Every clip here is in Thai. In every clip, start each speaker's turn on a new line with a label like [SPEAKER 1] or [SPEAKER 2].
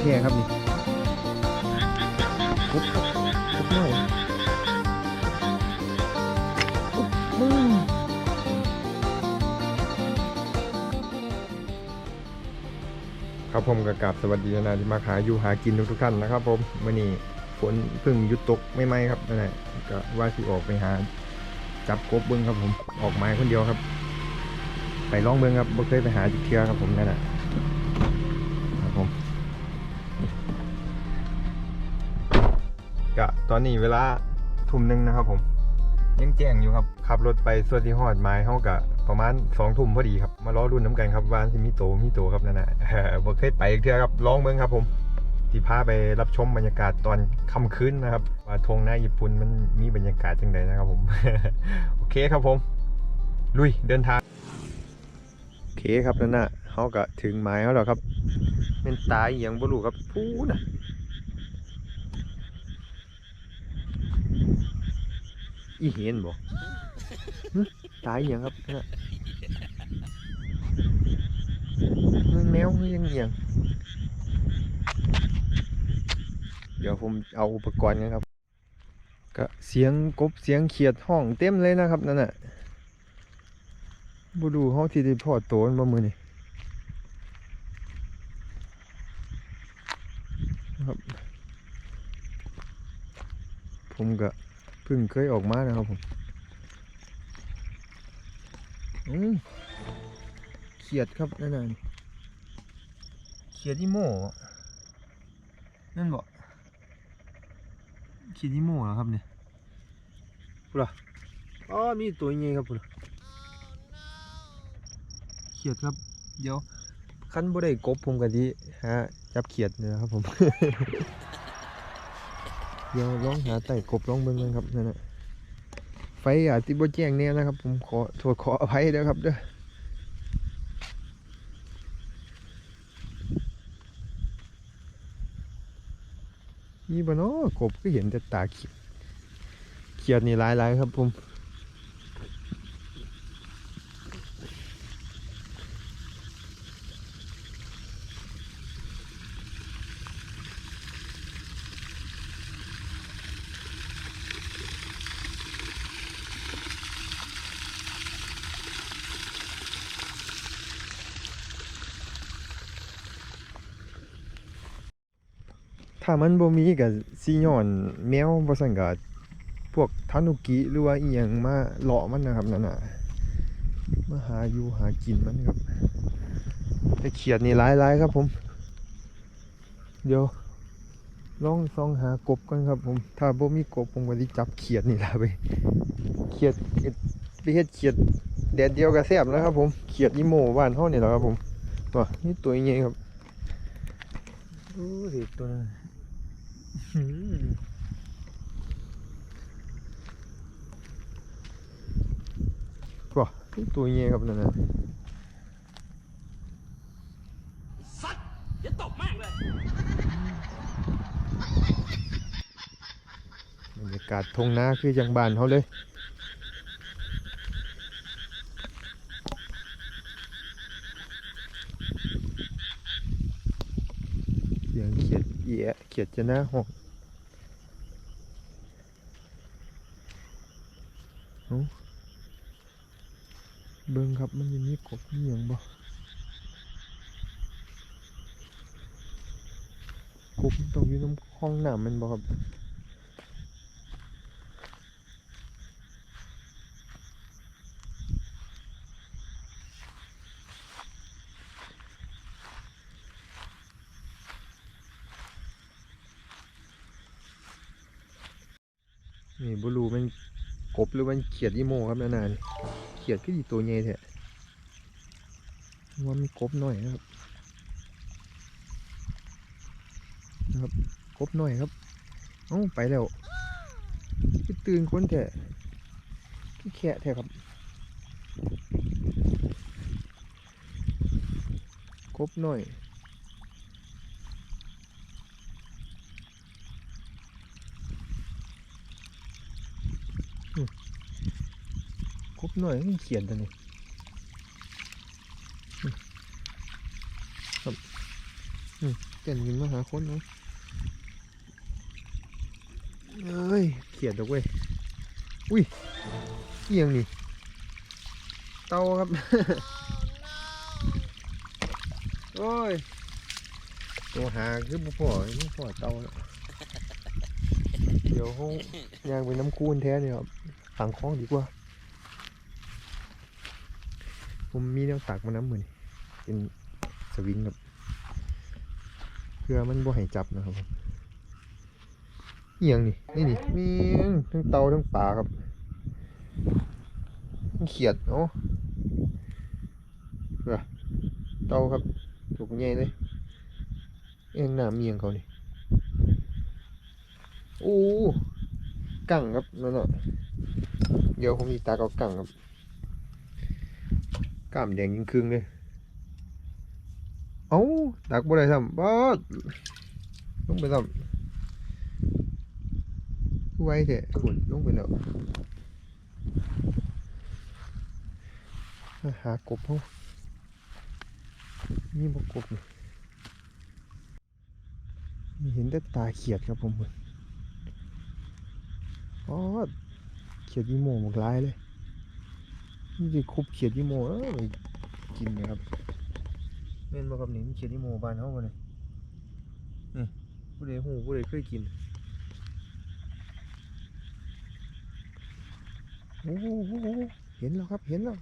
[SPEAKER 1] แท้ครับนี่กบครับกบน้อยอุ๊บมึงครับผมกับกราบสวัสดีนะที่มาหาอยู่หากินทุกๆท่านนะครับ ผมมื่อนี้ฝนเพิ่งหยุดตกไม่ไหมครับนั่นแหละก็ว่าสิออกไปหา จับกบเบิ้งครับผมออกไม้คนเดียวครับ ไปล่องเบิ้งครับบ่เคยไปหาจุดเทือครับผมนั่นแหละ ก็ตอนนี้เวลาทุ่มหนึ่งนะครับ ผม ยังแจ้งอยู่ครับ ขับรถไปส่วนที่ฮอดไม้เฮากะประมาณสองทุ่มพอดีครับ มาล้อรุ่นน้ำกันครับว่าสิมีโตมีโตครับนั่นแหละบ่เคยไปอีกเทือครับลองเบิ้งครับ ผมที่พาไปรับชมบรรยากาศตอนค่ำคืนนะครับ ว่าทงหน้าญี่ปุ่นมันมีบรรยากาศจังไดนะครับผม โอเคครับผม ลุยเดินทาง โอเคครับนั่นน่ะเขาก็ถึงหมายเขาแล้วครับเป็นตายอย่างบ่รู้ครับพูน่ะ อีเห็นบ่หึตายอย่างครับนะมันแมวมันยังอหย่างเดี๋ยวผมเอาอุปกรณ์กันครับ ก็เสียงกบเสียงเขียดห้องเต็มเลยนะครับนั่นน่ะบูดูห้องที่ได้พอโตนบ่มือนี่ครับ ผมก็ พิ่งเคยออกมานะครับผมอืมเขียดครับนั่นน่ะเขียดอีโม่นั่นบ่เขียดอีโม่เหรอครับเนี่ยปุ๊ล่ะอ๋อมีตัวใหญ่ครับปุ๊ล่ะเขียดครับ เดี๋ยวขั้นบ่ได้กบผมกะทิฮะจับเขียดเนี่ยนะครับผม เดี๋ยวลองหาไต่กบลองเบิ้งกันครับนั่นน่ะไฟอาจสิบ่แจ้งแน่นะครับ ผมขอโทษขออภัยด้อครับเด้อนี่บ่เนาะกบก็เห็นแต่ตาเขียดเขียดนี่หลายๆครับผม ถ้ามันบ่มีก็สิย้อนแมวบ่ซั่นก็พวกทานุกิหรือว่าอีหยังมาเลาะมันนะครับนั่นน่ะมาหาอยู่หากินมันครับแต่เขียดนี่หลายๆครับผม เดี๋ยวลองซองหากบกันครับ ผมถ้าบ่มีกบผมก็สิจับเขียดนี่ล่ะไปเขียดไปเฮ็ดเขียดแดดเดียวก็แซ่บแล้วครับ ผมเขียดอีโมบ้านเฮานี่แหละครับผมว่านี่ตัวใหญ่ครับดูสิตัวนั้น ว้าตัวเงี้ยครับนั่นนะ
[SPEAKER 2] เดี๋ยวตบแม่งเลย
[SPEAKER 1] บรรยากาศทงนาคือจังบ้านเขาเลยเสียง เยดเขียดจะหน้าห้องเบิ่งครับมันยังมีกบมีอย่างบ่กบต้องอยู่น้ำห้องน้ำมันบ่ครับ บรูมันกบหรือมันเขียดอีโมครับนานๆเขียดก็ดีตัวใหญ่แท้ว่ามันกบหน่อยนะครับนะครับกบหน่อยครับเอ้าไปแล้วตื่นคนแท้คือแค่แท้ครับกบหน่อย ครบ หน่อยมันเขียนตัวนี้ครับอืมเก่นกินมาหาคนนะเอ้ยเขียดดอกเว้ย อุ้ยเอียงนี่ เตาครับ โอ้ย ตัวหาคือบุพอบุพอเตาแล้วเดี๋ยวเขายางไปน้ำคูนแท้เนี่ยครับขังคล้องดีกว่า ผมมีแนวตักมาน้ำเหมือนเป็นสวิงครับเพื่อมันบ่ให้จับนะครับผมเอียงนี่นี่นี่มีทั้งเตาทั้งปลาครับทั้งเขียดเนาะเพื่อเตาครับถูกใหญ่เลยเอียงหน้าเมียงเขานี่โอ้กังครับนั่นน่ะเดี๋ยวผมมีตาเอากังครับ กล้ามแดงยิ่งครึ่งเลยเอ้าดักบ่ได้ทำบ้าดลงไปทำไว้เถอะขุนลงไปแล้วหากบเขานี่บกบนี่เห็นแต่ตาเขียดครับผมอ๋อเขียดยี่โม่หมกลายเลย นี่คุบเขียดยี่โมเอ้ยกินนะครับเม่นบ่ครับนี่มันเขียนที่หมู่บ้านเฮาบ่นี่นี่ผู้ใดฮู้ผู้ใดเคยกินโอ้โหเห็นแล้วครับเห็นแล้ว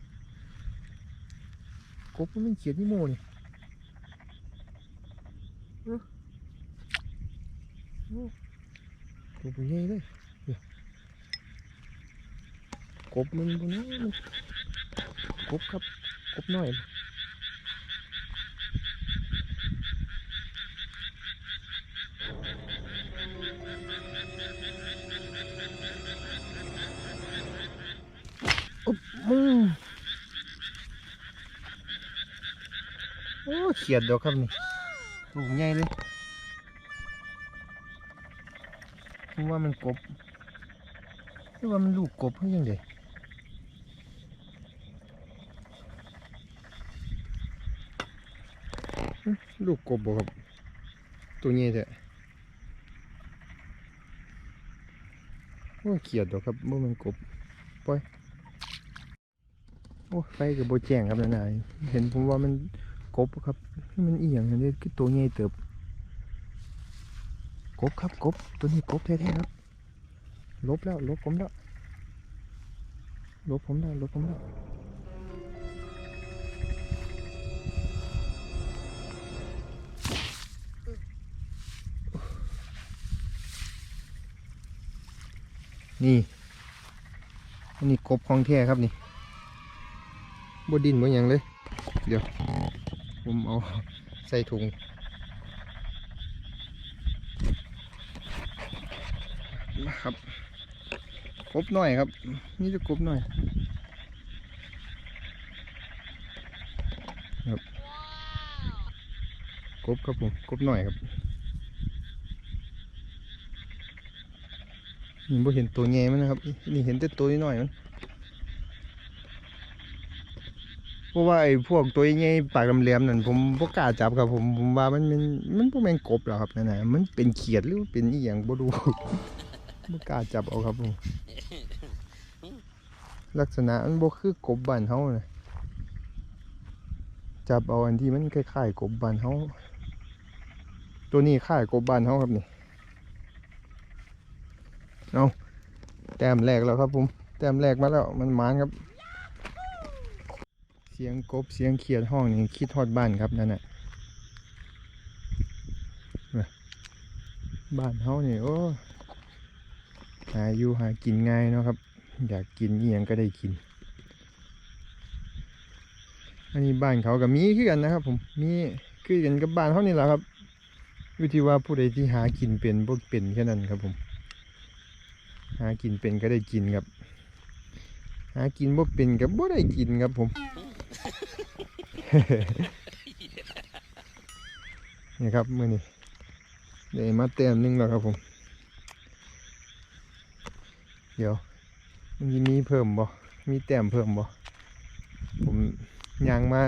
[SPEAKER 1] กบมันเขียนที่หมู่นี่เอ้อโอ้ตัวใหญ่เลยกบมันบ่นะมัน กบครับกบน้อยอืมโอ้เขียดดอกครับนี่ลูกใหญ่เลยคือว่ามันกบคือว่ามันลูกกบเพื่อยังไง ลูกกบบ่ครับ ตัวใหญ่แท้โอ้เขียดดอกครับว่ามันกบโอ้ไฟกับโบแจงครับนายเห็นผมว่ามันกบครับมันเอียงอันนี้คือตัวใหญ่เติบกบครับกบตัวนี้กบแท้ๆครับ ลบแล้วลบผมแล้วลบผมแล้วลบผมแล้ว นี่นนี้กบของแท้ครับนี่บดินบ่หยังเลย เดี๋ยว ผมเอาใส่ถุงนะครับกบหน่อยครับ นี่จะกบหน่อยครับกบครับผมกบหน่อยครับ นี่บ่เห็นตัวแง่มันนะครับ นี่เห็นแต่ตัวน้อยมันเพราะว่าไอ้พวกตัวใหญ่ปากแหลมๆนั่นผมบ่กล้าจับครับผมผมว่ามันมันมันบ่แม่นกบหรอครับนั่นน่ะมันเป็นเขียดหรือว่าเป็นอีหยังบ่รู้บ่กล้าจับเอาครับผมลักษณะมันบ่คือกบบ้านเฮานะจับเอาอันที่มันคล้ายๆกบบ้านเฮาตัวนี้คล้ายกบบ้านเฮาครับนี่ เอาแต้มแรกแล้วครับผม แต้มแรกมาแล้วมันหมานครับ เสียงกบเสียงเขียดห้องนี่คิดทอดบ้านครับนั่นน่ะน่ะบ้านเฮานี่โอ้หาอยู่หากินง่ายเนาะครับ อยากกินอีหยังก็ได้กิน อันนี้บ้านเขากับมีคือกันนะครับ ผมมีคือกันกับบ้านเขานี่แหละครับอยู่ที่ว่าผู้ใดที่หากินเป็นบ่เป็นแค่นั้นครับผม หากินเป็นก็ได้กินครับ หากินบ่เป็นก็บ่ได้กินครับผมนี่ครับมือนี้ได้มาเต็มนึงแล้วครับผม เดี๋ยวมันมีเพิ่มบ่ มีแต้มเพิ่มบ่ ผมยางมา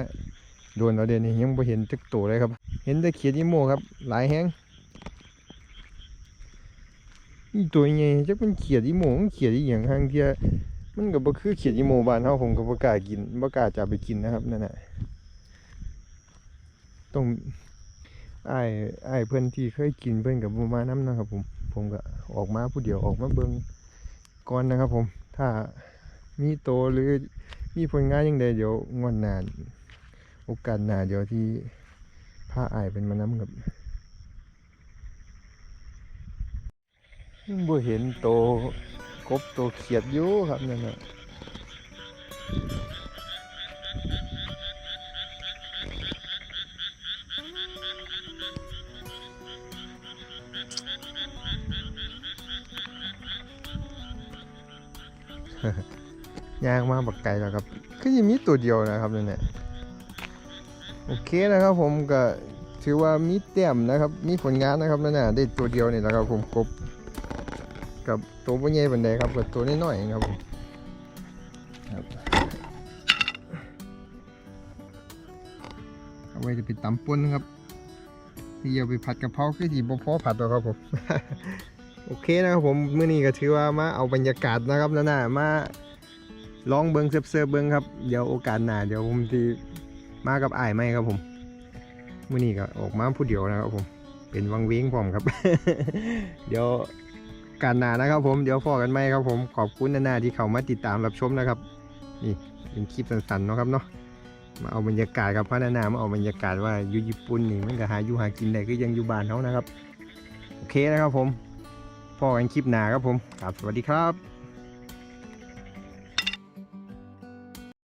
[SPEAKER 1] โดนเราเดี๋ยวนี้ยังบ่เห็นจักตัวเลยครับ เห็นแต่เขียดอีโมครับ หลายแฮง นี่ตัวใหญ่จักเป็นเขียดอีโมมันเขียดอีหยังทางเทียมันก็บ่คือเขียดอีโมบ้านเฮาผมก็บ่กล้ากินบ่กล้าจะไปกินนะครับนั่นน่ะต้องอ้ายอ้เพิ่อนที่เคยกินเพิ่อนก็บ่มานํนะครับผมผมก็ออกมาผู้เดียวออกมาเบิงก่อนนะครับ ผมถ้ามีโตหรือมีผลงานยังใดเดี๋ยวงวดหน้าโอกาสหน้าเดี๋ยวที่พาอ้ายเป็นมานํครับยัง บ่เห็นโตกบโตเขียดอยู่ครับนั่นน่ะยางมากบักไก่แล้วครับก็ยังมีตัวเดียวนะครับนั่นแหละโอเคนะครับผมก็ถือว่ามีเต็มนะครับ มีผลงานนะครับนั่นน่ะได้ตัวเดียวนี่แหละครับผมกบ กับตัวบ่ใหญ่ปานใดครับกับตัวน้อยๆเองครับผมครับเอาไว้จะไปตำป่นนะครับที่เอาไปผัดกะเพราคือที่บ่พอผัดหรอกครับผมโอเคนะครับผมเมื้อนี้ก็ถือว่ามาเอาบรรยากาศนะครับนั่นน่ะมาลองเบิงเซิร์ฟเซิร์ฟเบิงครับเดี๋ยวโอกาสหน้าเดี๋ยวผมที่มากับอ้ายไหมครับผมเมื่อนี้ก็ออกมาผู้เดียวนะครับผมเป็นวังเวงพร้อมครับ เดี๋ยว การหนานะครับผมเดี๋ยวพอกันไหมครับผมขอบคุณนานาที่เข้ามาติดตามรับชมนะครับ นี่เป็นคลิปสั้นๆเนาะครับเนาะมาเอาบรรยากาศกับพระนานามาเอาบรรยากาศว่าอยู่ญี่ปุ่นนี่มันก็หาอยู่หากินได้ก็ยังอยู่บ้านเขานะครับ โอเคนะครับผมพอกันคลิปหนาครับผมครับสวัสดีครับ